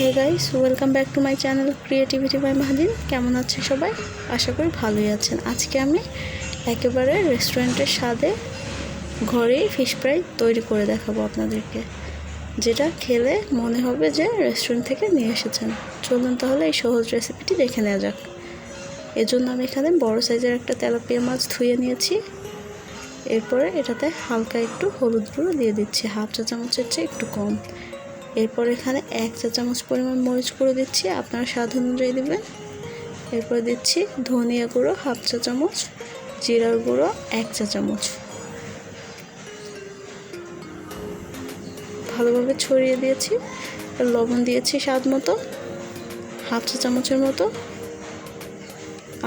Hey guys welcome back to my channel creativity by Mahadin কেমন আছে সবাই? আশা করি ভালোই আছেন। আজকে আমি একেবারে রেস্টুরেন্টের স্বাদে ঘরেই ফিশ ফ্রাই তৈরি করে দেখাবো আপনাদেরকে, যেটা খেলে মনে হবে যে রেস্টুরেন্ট থেকে নিয়ে এসেছেন। চলুন তাহলে এই সহজ রেসিপিটি দেখে নেওয়া যাক। এজন্য আমি এখানে বড় সাইজের একটা তেলাপিয়া মাছ ধুয়ে নিয়েছি। এরপরে এটাতে হালকা একটু হলুদ গুঁড়ো দিয়ে দিচ্ছি, হাফ চা চামচের চেয়ে একটু কম। এরপর এখানে এক চা চামচ পরিমাণ মরিচ গুঁড়ো দিচ্ছি, আপনারা স্বাদ অনুযায়ী দেবেন। এরপর দিচ্ছি ধনিয়া গুঁড়ো, হাফ চা চামচ, জিরার গুঁড়ো, এক চা চামচ। ভালোভাবে ছড়িয়ে দিয়েছি, লবণ দিয়েছি স্বাদ মতো, হাফ চা চামচের মতো।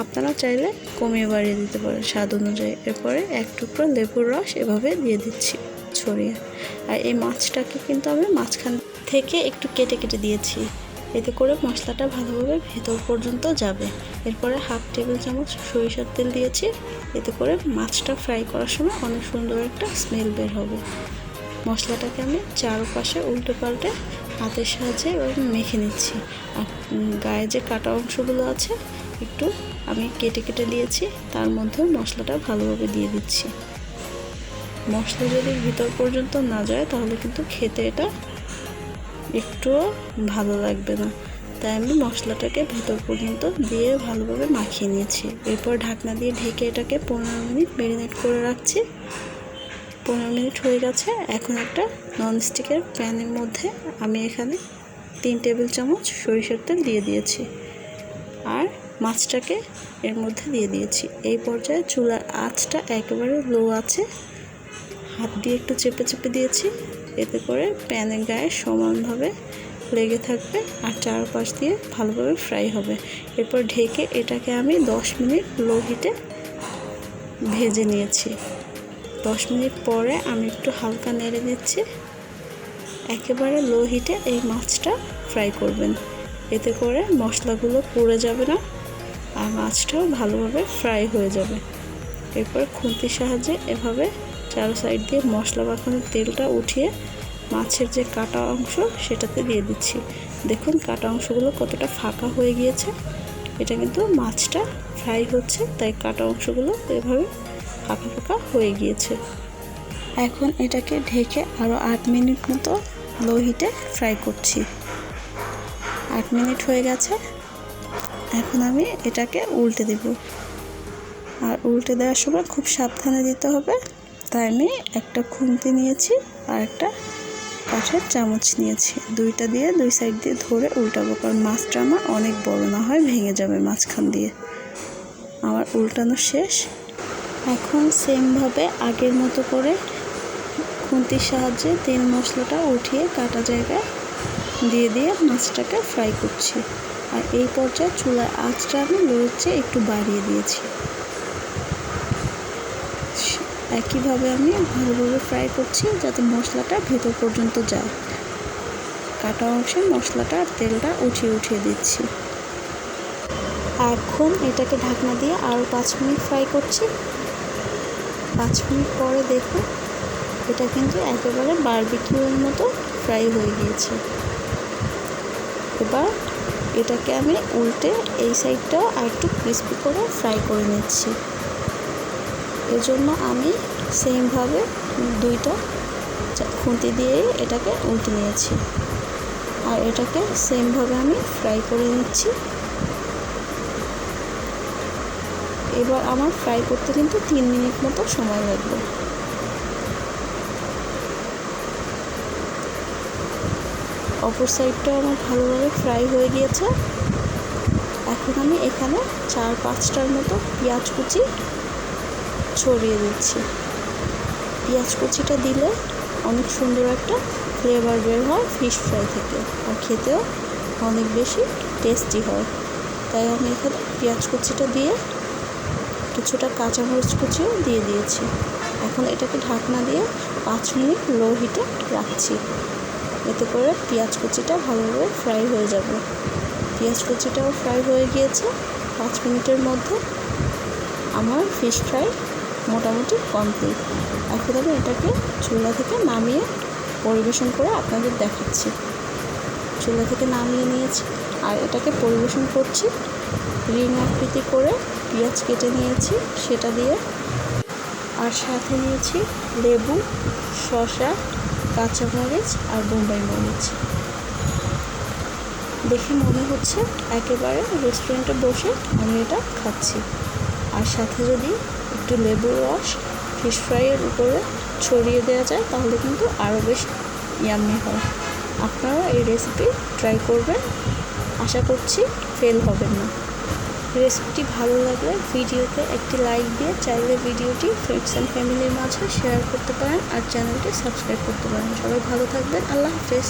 আপনারা চাইলে কমিয়ে বাড়িয়ে দিতে পারেন স্বাদ অনুযায়ী। এরপরে এক টুকরো লেবুর রস এভাবে দিয়ে দিচ্ছি। ছড়িয়ে। আর এই মাছটাকে কিন্তু আমি মাঝখান থেকে একটু কেটে কেটে দিয়েছি। এতে করে মশলাটা ভালোভাবে ভেতর পর্যন্ত যাবে। এরপরে হাফ টেবিল চামচ সরিষার তেল দিয়েছি। এতে করে মাছটা ফ্রাই করার সময় অনেক সুন্দর একটা স্মেল বের হবে। মশলাটাকে আমি চারপাশে উল্টে পাল্টে হাতের সাহায্যে মেখে নিচ্ছি। আর গায়ে যে কাটা অংশগুলো আছে, একটু আমি কেটে কেটে দিয়েছি। তার মধ্যে মশলাটা ভালোভাবে দিয়ে দিচ্ছি। মশলা যদি ভিতর পর্যন্ত না যায়, তাহলে কিন্তু খেতে এটা একটুও ভালো লাগবে না। তাই আমি মশলাটাকে ভেতর পর্যন্ত দিয়ে ভালোভাবে মাখিয়ে নিয়েছি। এরপর ঢাকনা দিয়ে ঢেকে এটাকে পনেরো মিনিট ম্যারিনেট করে রাখছি। পনেরো মিনিট হয়ে গেছে। এখন একটা ননস্টিকের প্যানের মধ্যে আমি এখানে তিন টেবিল চামচ সরিষার তেল দিয়ে দিয়েছি। আর মাছটাকে এর মধ্যে দিয়ে দিয়েছি। এই পর্যায়ে চুলার আঁচটা একেবারে লো আছে। হাত দিয়ে একটু চেপে চেপে দিয়েছি। এতে করে প্যানের গায়ে সমানভাবে লেগে থাকবে আর চারপাশ দিয়ে ভালোভাবে ফ্রাই হবে। এরপর ঢেকে এটাকে আমি দশ মিনিট লো হিটে ভেজে নিয়েছি। দশ মিনিট পরে আমি একটু হালকা নেড়ে দিচ্ছি। একেবারে লো হিটে এই মাছটা ফ্রাই করবেন। এতে করে মশলাগুলো পুড়ে যাবে না আর মাছটাও ভালোভাবে ফ্রাই হয়ে যাবে। এরপর খুন্তির সাহায্যে এভাবে চারো সাইড দিয়ে মশলা মাখানোর তেলটা উঠিয়ে মাছের যে কাটা অংশ সেটাতে দিয়ে দিচ্ছি। দেখুন কাটা অংশগুলো কতটা ফাঁকা হয়ে গিয়েছে। এটা কিন্তু মাছটা ফ্রাই হচ্ছে, তাই কাটা অংশগুলো এভাবে ফাঁকা ফাঁকা হয়ে গিয়েছে। এখন এটাকে ঢেকে আরও আট মিনিট মতো লো হিটে ফ্রাই করছি। আট মিনিট হয়ে গেছে। এখন আমি এটাকে উল্টে দেব। আর উল্টে দেওয়ার সময় খুব সাবধানে দিতে হবে। তাই আমি একটা খুন্তি নিয়েছি আর একটা কাঠের চামচ নিয়েছি। দুইটা দিয়ে দুই সাইড দিয়ে ধরে উল্টাবো, কারণ মাছটা আমার অনেক বড় না হয় ভেঙে যাবে মাঝখান দিয়ে। আমার উল্টানো শেষ। এখন সেমভাবে আগের মতো করে খুন্তির সাহায্যে তেল মশলাটা উঠিয়ে কাটা জায়গায় দিয়ে দিয়ে মাছটাকে ফ্রাই করছি। আর এই পর্যায়ে চুলার আঁচটা আমি চেয়ে একটু বাড়িয়ে দিয়েছি। একইভাবে আমি ভালোভাবে ফ্রাই করছি যাতে মশলাটা ভেতর পর্যন্ত যায়। কাটা অংশে মশলাটা আর তেলটা উঠিয়ে উঠিয়ে দিচ্ছি। এখন এটাকে ঢাকনা দিয়ে আরও পাঁচ মিনিট ফ্রাই করছি। পাঁচ মিনিট পরে দেখুন, এটা কিন্তু একেবারে বারবিকিউর মতো ফ্রাই হয়ে গিয়েছে। এবার এটাকে আমি উল্টে এই সাইডটাও আর একটু ক্রিস্পি করে ফ্রাই করে নিচ্ছি। এজন্য আমি সেমভাবে দুইটা খুঁতি দিয়েই এটাকে উল্টে নিয়েছি। আর এটাকে সেমভাবে আমি ফ্রাই করে নিচ্ছি। এবার আমার ফ্রাই করতে কিন্তু তিন মিনিট মতো সময় লাগবে। অপর সাইডটা আমার ভালোভাবে ফ্রাই হয়ে গিয়েছে। এখন আমি এখানে চার পাঁচটার মতো পেঁয়াজ কুচি ছড়িয়ে দিচ্ছি। পেঁয়াজ কুচিটা দিলে অনেক সুন্দর একটা ফ্লেভার বের হয় ফিশ ফ্রাই থেকে আর খেতেও অনেক বেশি টেস্টি হয়। তাই আমি এখানে পেঁয়াজ কুচিটা দিয়ে কিছুটা কাঁচামরিচ কুচিও দিয়ে দিয়েছি। এখন এটাকে ঢাকনা দিয়ে পাঁচ মিনিট লো হিটে রাখছি। এতে করে পেঁয়াজ কুচিটা ভালোভাবে ফ্রাই হয়ে যাবে। পেঁয়াজ কুচিটাও ফ্রাই হয়ে গিয়েছে। পাঁচ মিনিটের মধ্যে আমার ফিশ ফ্রাই মোটামুটি কমপ্লিট এখন আমি এটাকে চুলা থেকে নামিয়ে পরিবেশন করে আপনাদের দেখাচ্ছি। চুলা থেকে নামিয়ে নিয়েছি আর এটাকে পরিবেশন করছি। রিং আকৃতি করে পেঁয়াজ কেটে নিয়েছি, সেটা দিয়ে। আর সাথে নিয়েছি লেবু, শসা, কাঁচামরিচ আর বোম্বাই মরিচ। দেখে মনে হচ্ছে একেবারে রেস্টুরেন্টে বসে আমি এটা খাচ্ছি। আর সাথে যদি একটু লেবুর রস ফিশ ফ্রাইয়ের উপরে ছড়িয়ে দেওয়া যায়, তাহলে কিন্তু আরও বেশ ইয়াম্মি হয়। আপনারা এই রেসিপি ট্রাই করবেন। আশা করছি ফেল হবেন না। রেসিপিটি ভালো লাগলে ভিডিওতে একটি লাইক দিয়ে চাইলে ভিডিওটি ফ্রেন্ডস অ্যান্ড ফ্যামিলির মাঝে শেয়ার করতে পারেন আর চ্যানেলটি সাবস্ক্রাইব করতে পারেন। সবাই ভালো থাকবেন। আল্লাহ হাফেজ।